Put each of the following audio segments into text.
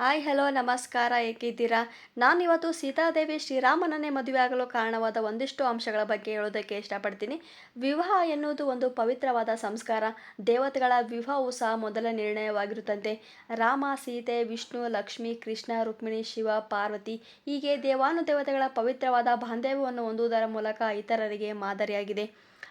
Hi, hello, ನಮಸ್ಕಾರ, ಹೇಗಿದ್ದೀರಾ? ನಾನಿವತ್ತು ಸೀತಾದೇವಿ ಶ್ರೀರಾಮನನ್ನೇ ಮದುವೆ ಆಗಲು ಕಾರಣವಾದ ಒಂದಿಷ್ಟು ಅಂಶಗಳ ಬಗ್ಗೆ ಹೇಳೋದಕ್ಕೆ ಇಷ್ಟಪಡ್ತೀನಿ. ವಿವಾಹ ಎನ್ನುವುದು ಒಂದು ಪವಿತ್ರವಾದ ಸಂಸ್ಕಾರ. ದೇವತೆಗಳ ವಿವಾಹವು ಸಹ ಮೊದಲ ನಿರ್ಣಯವಾಗಿರುತ್ತಂತೆ. ರಾಮ, ಸೀತೆ, ವಿಷ್ಣು, ಲಕ್ಷ್ಮಿ, ಕೃಷ್ಣ, ರುಕ್ಮಿಣಿ, ಶಿವ, ಪಾರ್ವತಿ ಹೀಗೆ ದೇವಾನುದೇವತೆಗಳ ಪವಿತ್ರವಾದ ಬಾಂಧವ್ಯವನ್ನು ಹೊಂದುವುದರ ಮೂಲಕ ಇತರರಿಗೆ ಮಾದರಿಯಾಗಿದೆ.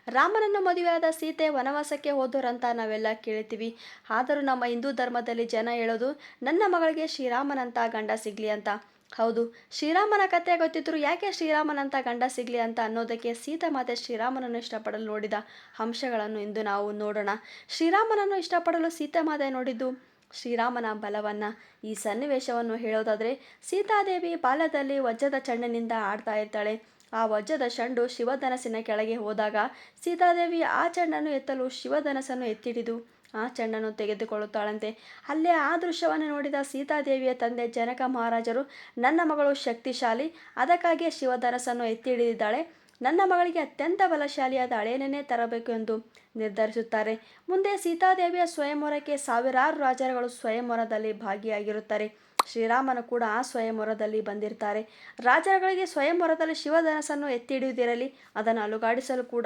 ರಾಮನನ್ನು ಮದುವೆಯಾದ ಸೀತೆ ವನವಾಸಕ್ಕೆ ಹೋದರಂತ ನಾವೆಲ್ಲ ಕೇಳ್ತೀವಿ. ಆದರೂ ನಮ್ಮ ಹಿಂದೂ ಧರ್ಮದಲ್ಲಿ ಜನ ಹೇಳೋದು, ನನ್ನ ಮಗಳಿಗೆ ಶ್ರೀರಾಮನಂತ ಗಂಡ ಸಿಗಲಿ ಅಂತ. ಹೌದು, ಶ್ರೀರಾಮನ ಕಥೆ ಗೊತ್ತಿದ್ರು ಯಾಕೆ ಶ್ರೀರಾಮನಂತ ಗಂಡ ಸಿಗಲಿ ಅಂತ ಅನ್ನೋದಕ್ಕೆ ಸೀತಾ ಮಾತೆ ಶ್ರೀರಾಮನನ್ನು ಇಷ್ಟಪಡಲು ನೋಡಿದ ಅಂಶಗಳನ್ನು ಇಂದು ನಾವು ನೋಡೋಣ. ಶ್ರೀರಾಮನನ್ನು ಇಷ್ಟಪಡಲು ಸೀತಾ ಮಾತೆ ನೋಡಿದ್ದು ಶ್ರೀರಾಮನ ಬಲವನ್ನು. ಈ ಸನ್ನಿವೇಶವನ್ನು ಹೇಳೋದಾದರೆ ಸೀತಾದೇವಿ ಬಾಲ್ಯದಲ್ಲಿ ವಜ್ರದ ಚಂಡಿನಿಂದ ಆಡ್ತಾ ಇರ್ತಾಳೆ. ಆ ವಜ್ರದ ಚಂಡು ಶಿವಧನಸ್ಸಿನ ಕೆಳಗೆ ಹೋದಾಗ ಸೀತಾದೇವಿ ಆ ಚೆಂಡನ್ನು ಎತ್ತಲು ಶಿವಧನಸ್ಸನ್ನು ಎತ್ತಿಡಿದು ಆ ಚೆಂಡನ್ನು ತೆಗೆದುಕೊಳ್ಳುತ್ತಾಳಂತೆ. ಅಲ್ಲೇ ಆ ದೃಶ್ಯವನ್ನು ನೋಡಿದ ಸೀತಾದೇವಿಯ ತಂದೆ ಜನಕ ಮಹಾರಾಜರು, ನನ್ನ ಮಗಳು ಶಕ್ತಿಶಾಲಿ, ಅದಕ್ಕಾಗಿಯೇ ಶಿವಧನಸ್ಸನ್ನು ಎತ್ತಿ ಹಿಡಿದಿದ್ದಾಳೆ ನನ್ನ ಮಗಳಿಗೆ ಅತ್ಯಂತ ಬಲಶಾಲಿಯಾದ ಹಳೆಯನ್ನೇ ತರಬೇಕು ಎಂದು ನಿರ್ಧರಿಸುತ್ತಾರೆ. ಮುಂದೆ ಸೀತಾದೇವಿಯ ಸ್ವಯಂವರಕ್ಕೆ ಸಾವಿರಾರು ರಾಜರುಗಳು ಸ್ವಯಂವರದಲ್ಲಿ ಭಾಗಿಯಾಗಿರುತ್ತಾರೆ. ಶ್ರೀರಾಮನು ಕೂಡ ಆ ಸ್ವಯಂವರದಲ್ಲಿ ಬಂದಿರ್ತಾರೆ. ರಾಜರುಗಳಿಗೆ ಸ್ವಯಂವರದಲ್ಲಿ ಶಿವಧನಸನ್ನು ಎತ್ತಿ ಹಿಡಿಯುವುದಿರಲಿ ಅದನ್ನು ಅಲುಗಾಡಿಸಲು ಕೂಡ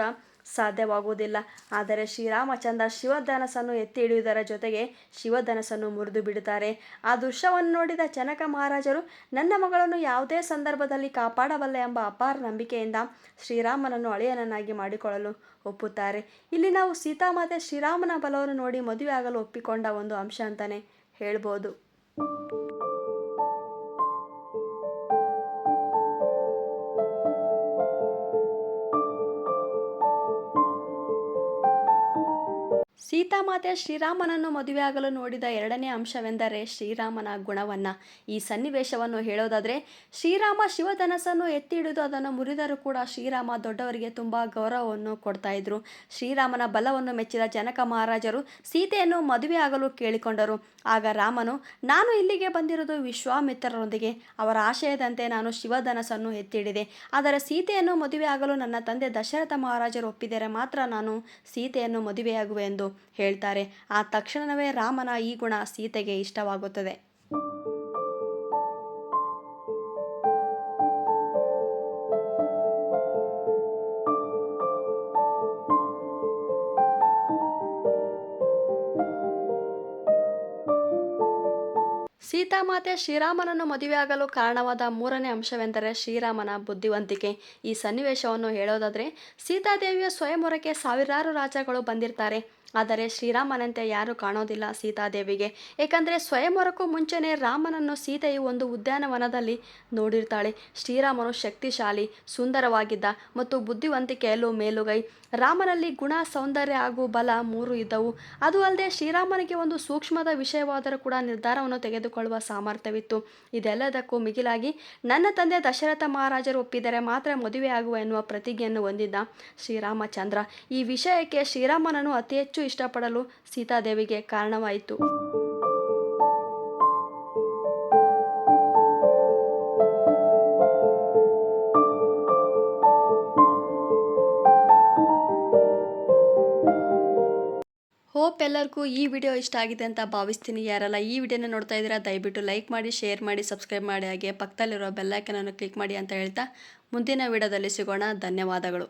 ಸಾಧ್ಯವಾಗುವುದಿಲ್ಲ. ಆದರೆ ಶ್ರೀರಾಮಚಂದ್ರ ಶಿವಧನಸನ್ನು ಎತ್ತಿ ಹಿಡಿಯುವುದರ ಜೊತೆಗೆ ಶಿವಧನಸನ್ನು ಮುರಿದು ಬಿಡುತ್ತಾರೆ. ಆ ದೃಶ್ಯವನ್ನು ನೋಡಿದ ಜನಕ ಮಹಾರಾಜರು, ನನ್ನ ಮಗಳನ್ನು ಯಾವುದೇ ಸಂದರ್ಭದಲ್ಲಿ ಕಾಪಾಡಬಲ್ಲ ಎಂಬ ಅಪಾರ ನಂಬಿಕೆಯಿಂದ ಶ್ರೀರಾಮನನ್ನು ಅಳಿಯನನ್ನಾಗಿ ಮಾಡಿಕೊಳ್ಳಲು ಒಪ್ಪುತ್ತಾರೆ. ಇಲ್ಲಿ ನಾವು ಸೀತಾಮಾತೆ ಶ್ರೀರಾಮನ ಬಲವನ್ನು ನೋಡಿ ಮದುವೆ ಆಗಲು ಒಪ್ಪಿಕೊಂಡ ಒಂದು ಅಂಶ ಅಂತಲೇ ಹೇಳ್ಬೋದು. ಸೀತಾಮಾತೆ ಶ್ರೀರಾಮನನ್ನು ಮದುವೆಯಾಗಲು ನೋಡಿದ ಎರಡನೇ ಅಂಶವೆಂದರೆ ಶ್ರೀರಾಮನ ಗುಣವನ್ನು. ಈ ಸನ್ನಿವೇಶವನ್ನು ಹೇಳೋದಾದರೆ, ಶ್ರೀರಾಮ ಶಿವಧನಸನ್ನು ಎತ್ತಿ ಹಿಡಿದು ಅದನ್ನು ಮುರಿದರೂ ಕೂಡ ಶ್ರೀರಾಮ ದೊಡ್ಡವರಿಗೆ ತುಂಬ ಗೌರವವನ್ನು ಕೊಡ್ತಾ ಇದ್ರು. ಶ್ರೀರಾಮನ ಬಲವನ್ನು ಮೆಚ್ಚಿದ ಜನಕ ಮಹಾರಾಜರು ಸೀತೆಯನ್ನು ಮದುವೆಯಾಗಲು ಕೇಳಿಕೊಂಡರು. ಆಗ ರಾಮನು, ನಾನು ಇಲ್ಲಿಗೆ ಬಂದಿರುವುದು ವಿಶ್ವಾಮಿತ್ರರೊಂದಿಗೆ. ಅವರ ಆಶಯದಂತೆ ನಾನು ಶಿವಧನಸ್ಸನ್ನು ಎತ್ತಿಡಿದೆ ಆದರೆ ಸೀತೆಯನ್ನು ಮದುವೆಯಾಗಲು ನನ್ನ ತಂದೆ ದಶರಥ ಮಹಾರಾಜರು ಒಪ್ಪಿದರೆ ಮಾತ್ರ ನಾನು ಸೀತೆಯನ್ನು ಮದುವೆಯಾಗುವೆ ಎಂದು. ಹೇಳ್ತಾರೆ. ಆ ತಕ್ಷಣವೇ ರಾಮನ ಈ ಗುಣ ಸೀತೆಗೆ ಇಷ್ಟವಾಗುತ್ತದೆ. ಸೀತಾಮಾತೆ ಶ್ರೀರಾಮನನ್ನು ಮದುವೆಯಾಗಲು ಕಾರಣವಾದ ಮೂರನೇ ಅಂಶವೆಂದರೆ ಶ್ರೀರಾಮನ ಬುದ್ಧಿವಂತಿಕೆ. ಈ ಸನ್ನಿವೇಶವನ್ನು ಹೇಳೋದಾದರೆ, ಸೀತಾದೇವಿಯ ಸ್ವಯಂವರಕ್ಕೆ ಸಾವಿರಾರು ರಾಜಗಳು ಬಂದಿರ್ತಾರೆ. ಆದರೆ ಶ್ರೀರಾಮನಂತೆ ಯಾರೂ ಕಾಣೋದಿಲ್ಲ ಸೀತಾದೇವಿಗೆ. ಏಕೆಂದರೆ ಸ್ವಯಂವರಕ್ಕೂ ಮುಂಚೆನೇ ರಾಮನನ್ನು ಸೀತೆಯು ಒಂದು ಉದ್ಯಾನವನದಲ್ಲಿ ನೋಡಿರ್ತಾಳೆ. ಶ್ರೀರಾಮನು ಶಕ್ತಿಶಾಲಿ, ಸುಂದರವಾಗಿದ್ದ ಮತ್ತು ಬುದ್ಧಿವಂತಿಕೆಯಲ್ಲೂ ಮೇಲುಗೈ. ರಾಮನಲ್ಲಿ ಗುಣ, ಸೌಂದರ್ಯ ಹಾಗೂ ಬಲ ಮೂರು ಇದ್ದವು. ಅದು ಅಲ್ಲದೆ ಶ್ರೀರಾಮನಿಗೆ ಒಂದು ಸೂಕ್ಷ್ಮದ ವಿಷಯವಾದರೂ ಕೂಡ ನಿರ್ಧಾರವನ್ನು ತೆಗೆದುಕೊಳ್ಳುವ ಸಾಮರ್ಥ್ಯವಿತ್ತು. ಇದೆಲ್ಲದಕ್ಕೂ ಮಿಗಿಲಾಗಿ ನನ್ನ ತಂದೆ ದಶರಥ ಮಹಾರಾಜರು ಒಪ್ಪಿದರೆ ಮಾತ್ರ ಮದುವೆಯಾಗುವ ಎನ್ನುವ ಪ್ರತಿಜ್ಞೆಯನ್ನು ಹೊಂದಿದ್ದ ಶ್ರೀರಾಮಚಂದ್ರ ಈ ವಿಷಯಕ್ಕೆ ಶ್ರೀರಾಮನನ್ನು ಅತಿ ಹೆಚ್ಚು ಇಷ್ಟಪಡಲು ಸೀತಾದೇವಿಗೆ ಕಾರಣವಾಯಿತು. ಹೋಪ್ ಎಲ್ಲರಿಗೂ ಈ ವಿಡಿಯೋ ಇಷ್ಟ ಆಗಿದೆ ಅಂತ ಭಾವಿಸ್ತೀನಿ. ಯಾರೆಲ್ಲ ಈ ವಿಡಿಯೋನ ನೋಡ್ತಾ ಇದ್ದೀರಾ, ದಯವಿಟ್ಟು ಲೈಕ್ ಮಾಡಿ, ಶೇರ್ ಮಾಡಿ, ಸಬ್ಸ್ಕ್ರೈಬ್ ಮಾಡಿ, ಹಾಗೆ ಪಕ್ಕದಲ್ಲಿರೋ ಬೆಲ್ಲೈಕನನ್ನು ಕ್ಲಿಕ್ ಮಾಡಿ ಅಂತ ಹೇಳ್ತಾ ಮುಂದಿನ ವಿಡಿಯೋದಲ್ಲಿ ಸಿಗೋಣ. ಧನ್ಯವಾದಗಳು.